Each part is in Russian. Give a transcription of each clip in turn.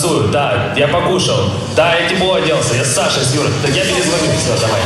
танцую, да, я покушал, да, я тепло оделся, я с Сашей, с Юрой, так я перезвоню, все, давай.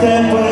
tempo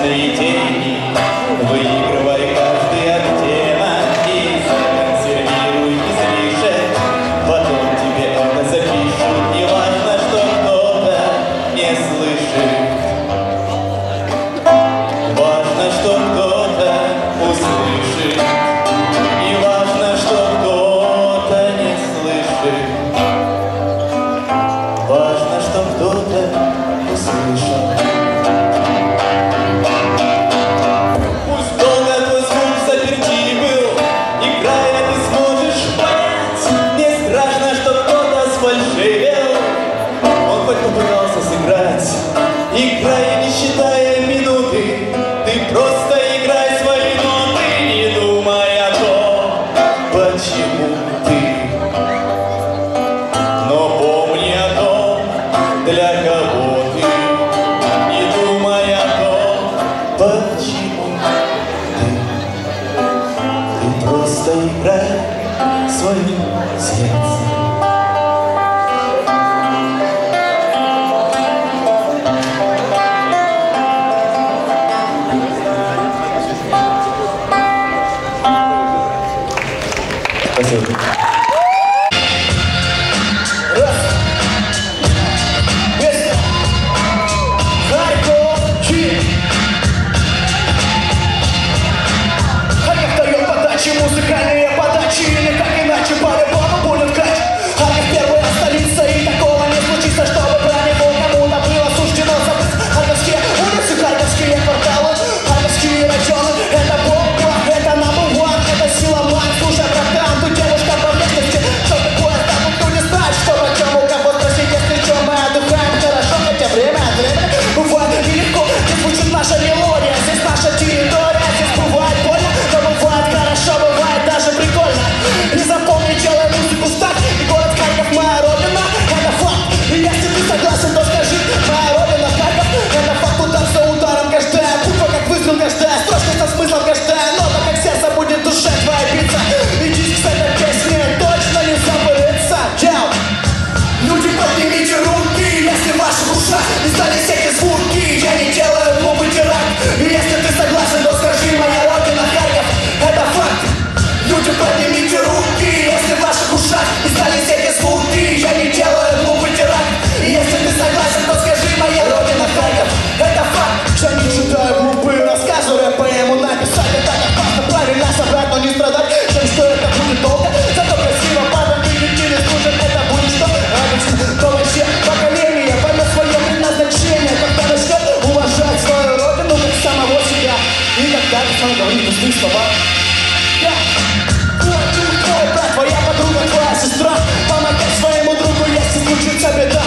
experiente попытался сыграть. Играй, нам не страдать. Жаль, что это будет долго, зато красиво Падать и летели, служат, это будет что? Радость, то вообще поколение Поймет свое предназначение Когда начнет уважать свою родину Как самого себя И тогда ты сам говорит пустые слова. Твоя подруга, твоя сестра. Помогай своему другу, если случится беда.